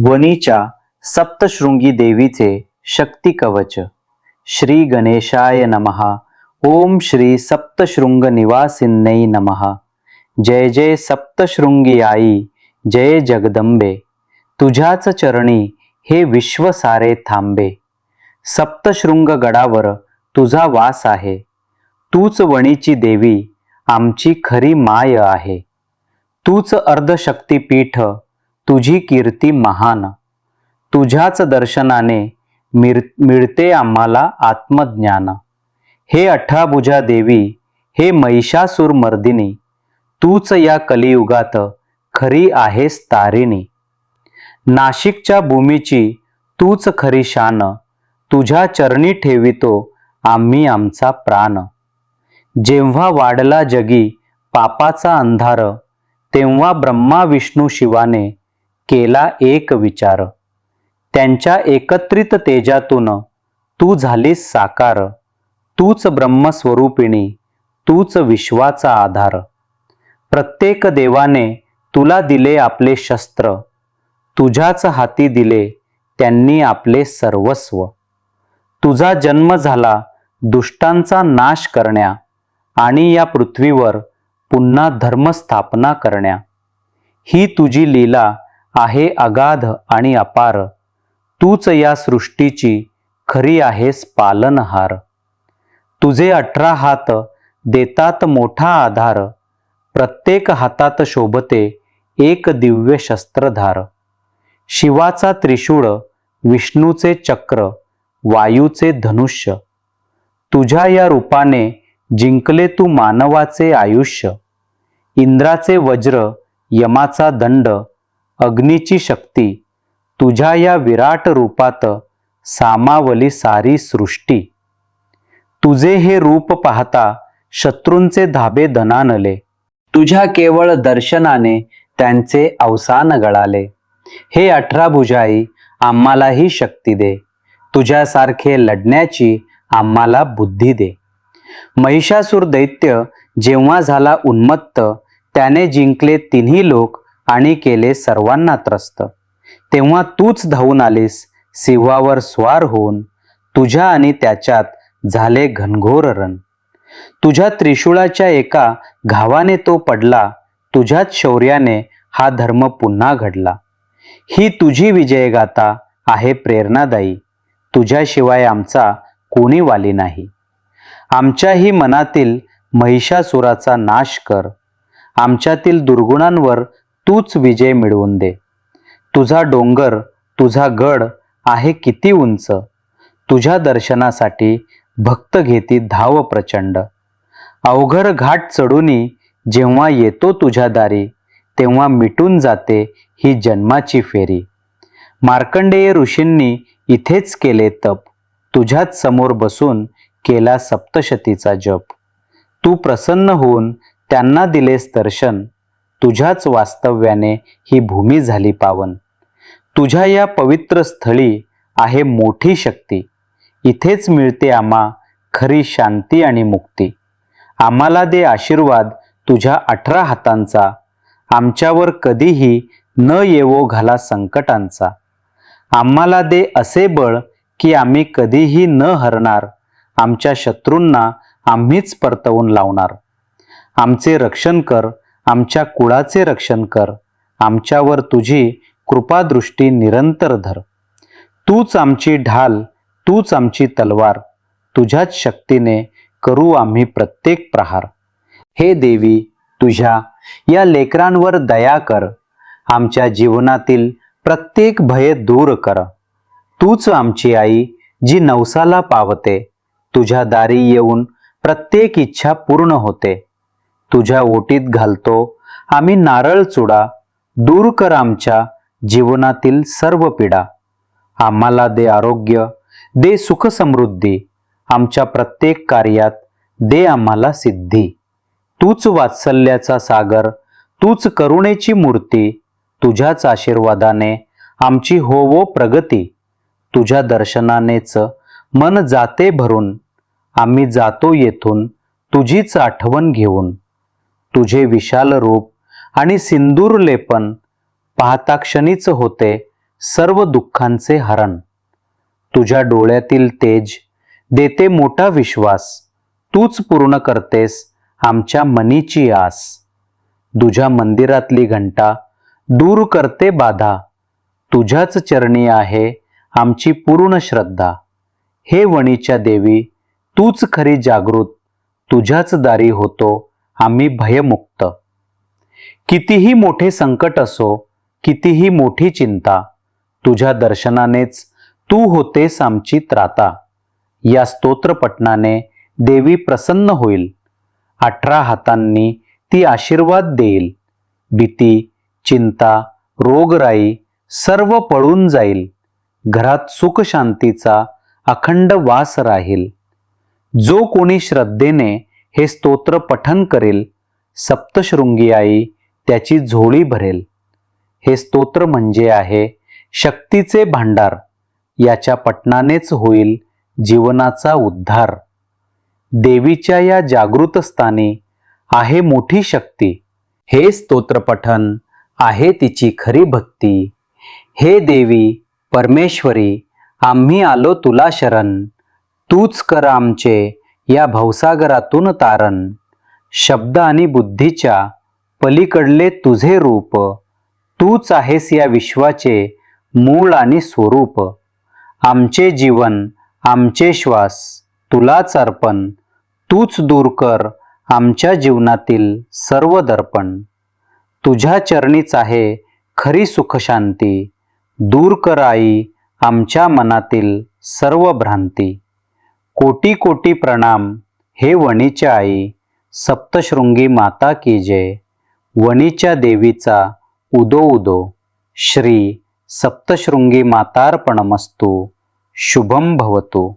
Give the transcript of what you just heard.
वणीच्या सप्तशृंगी देवीचे शक्ती कवच. श्री गणेशाय नमहा ओम श्री सप्तशृंग निवासिन्नै नमहा जय जय सप्तशृंगी आई जय जगदंबे. तुझ्याच चरणी हे विश्व सारे थांबे. सप्तशृंग गडावर तुझा वास आहे. तूच वणीची देवी आमची खरी माय आहे. तूच अर्धशक्तीपीठ तुझी कीर्ती महान. तुझ्याच दर्शनाने मिर मिळते आम्हाला आत्मज्ञान. हे अठ्ठाभुजा देवी हे महिषासूर मर्दिनी तूच या कलियुगात खरी आहेस तारिणी. नाशिकच्या भूमीची तूच खरी शान तुझ्या चरणी ठेवितो आम्ही आमचा प्राण. जेव्हा वाढला जगी पापाचा अंधार तेव्हा ब्रह्मा विष्णू शिवाने केला एक विचार. त्यांच्या एकत्रित तेजातून तू झालीस साकार. तूच ब्रह्मस्वरूपिणी. तूच विश्वाचा आधार. प्रत्येक देवाने तुला दिले आपले शस्त्र. तुझ्याच हाती दिले त्यांनी आपले सर्वस्व. तुझा जन्म झाला दुष्टांचा नाश करण्या आणि या पृथ्वीवर पुन्हा धर्मस्थापना करण्या. ही तुझी लीला आहे अगाध आणि अपार. तूच या सृष्टीची खरी आहेस पालनहार. तुझे अठरा हात देतात मोठा आधार. प्रत्येक हातात शोभते एक दिव्य शस्त्रधार. शिवाचा त्रिशूळ विष्णूचे चक्र वायूचे धनुष्य. तुझ्या या रूपाने जिंकले तू मानवाचे आयुष्य. इंद्राचे वज्र यमाचा दंड अग्नीची शक्ती. तुझ्या या विराट रूपात सामावली सारी सृष्टी. तुझे हे रूप पाहता शत्रूंचे धाबे दनानले तुझ्या केवळ दर्शनाने त्यांचे अवसान गळाले. हे अठरा भुजाई आम्हालाही शक्ती दे. तुझ्यासारखे लढण्याची आम्हाला बुद्धी दे. महिषासूर दैत्य जेव्हा झाला उन्मत्त त्याने जिंकले तिन्ही लोक आणि केले सर्वांना त्रस्त. तेव्हा तूच धावून आलीस सिंहावर स्वार होऊन. तुझ्या आणि त्याच्यात झाले घनघोर रण. तुझ्या त्रिशूळाच्या एका घावाने तो पडला तुझ्याच शौर्याने हा धर्म पुन्हा घडला. ही तुझी विजयगाथा आहे प्रेरणादायी. तुझ्याशिवाय आमचा कोणी वाली नाही. आमच्याही मनातील महिषासुराचा नाश कर. आमच्यातील दुर्गुणांवर तूच विजय मिळवून दे. तुझा डोंगर तुझा गड आहे किती उंच. तुझ्या दर्शनासाठी भक्त घेती धाव प्रचंड. अवघड घाट चढूनी जेव्हा येतो तुझ्या दारी तेव्हा मिटून जाते ही जन्माची फेरी. मार्कंडेय ऋषींनी इथेच केले तप. तुझ्याच समोर बसून केला सप्तशतीचा जप. तू प्रसन्न होऊन त्यांना दिलेस दर्शन. तुझ्याच वास्तव्याने ही भूमी झाली पावन. तुझ्या या पवित्र स्थळी आहे मोठी शक्ती. इथेच मिळते आम्हा खरी शांती आणि मुक्ती. आम्हाला दे आशीर्वाद तुझ्या अठरा हातांचा. आमच्यावर कधीही न येवो घाला संकटांचा. आम्हाला दे असे बळ की आम्ही कधीही न हरणार. आमच्या शत्रूंना आम्हीच परतवून लावणार. आमचे रक्षण कर आमच्या कुळाचे रक्षण कर. आमच्यावर तुझी कृपादृष्टी निरंतर धर. तूच आमची ढाल तूच आमची तलवार. तुझ्याच शक्तीने करू आम्ही प्रत्येक प्रहार. हे देवी तुझ्या या लेकरांवर दया कर. आमच्या जीवनातील प्रत्येक भय दूर कर. तूच आमची आई जी नवसाला पावते. तुझ्या दारी येऊन प्रत्येक इच्छा पूर्ण होते. तुझ्या ओटीत घालतो. आम्ही नारळ चुडा. दूर कर आमच्या जीवनातील सर्व पीडा. आम्हाला दे आरोग्य. दे सुखसमृद्धी. आमच्या प्रत्येक कार्यात दे आम्हाला सिद्धी. तूच वात्सल्याचा सागर. तूच करुणेची मूर्ती. तुझ्याच आशीर्वादाने आमची होवो प्रगती. तुझ्या दर्शनानेच मन जाते भरून. आम्ही जातो येथून तुझीच आठवण घेऊन. तुझे विशाल रूप आणि सिंदूर लेपन पाहता क्षणीच होते सर्व दुःखांचे हरण. तुझ्या डोळ्यातील तेज देते मोठा विश्वास. तूच पूर्ण करतेस आमच्या मनीची आस. तुझ्या मंदिरातली घंटा दूर करते बाधा. तुझ्याच चरणी आहे आमची पूर्ण श्रद्धा. हे वणीच्या देवी तूच खरी जागृत. तुझ्याच दारी होतो आम्ही भयमुक्त. कितीही मोठे संकट असो कितीही मोठी चिंता तुझ्या दर्शनानेच तू होतेस आमची त्राता. या स्तोत्रपटनाने देवी प्रसन्न होईल. अठरा हातांनी ती आशीर्वाद देईल. भीती चिंता रोगराई सर्व पळून जाईल. घरात सुखशांतीचा अखंड वास राहील. जो कोणी श्रद्धेने हे स्तोत्र पठन करेल सप्तशृंगी आई त्याची झोळी भरेल. हे स्तोत्र म्हणजे आहे शक्तीचे भांडार याच्या पठणानेच होईल जीवनाचा उद्धार. देवीच्या या जागृत स्थानी आहे मोठी शक्ती. हे स्तोत्र पठन आहे तिची खरी भक्ती. हे देवी परमेश्वरी आम्ही आलो तुला शरण. तूच कर आमचे या भवसागरातून तारण शब्द आणि बुद्धीच्या पलीकडले तुझे रूप तूच आहेस या विश्वाचे मूळ आणि स्वरूप. आमचे जीवन आमचे श्वास तुलाच अर्पण तूच दूर कर आमच्या जीवनातील सर्व दर्पण. तुझ्या चरणीच आहे खरी सुखशांती दूर कर आई आमच्या मनातील सर्व भ्रांती. कोटी कोटी प्रणाम. हे वणीच्या आई सप्तशृंगी माता की जय. वणीच्या देवीचा उदो उदो. श्री सप्तशृंगी मातार्पणमस्तु. शुभम भवतु.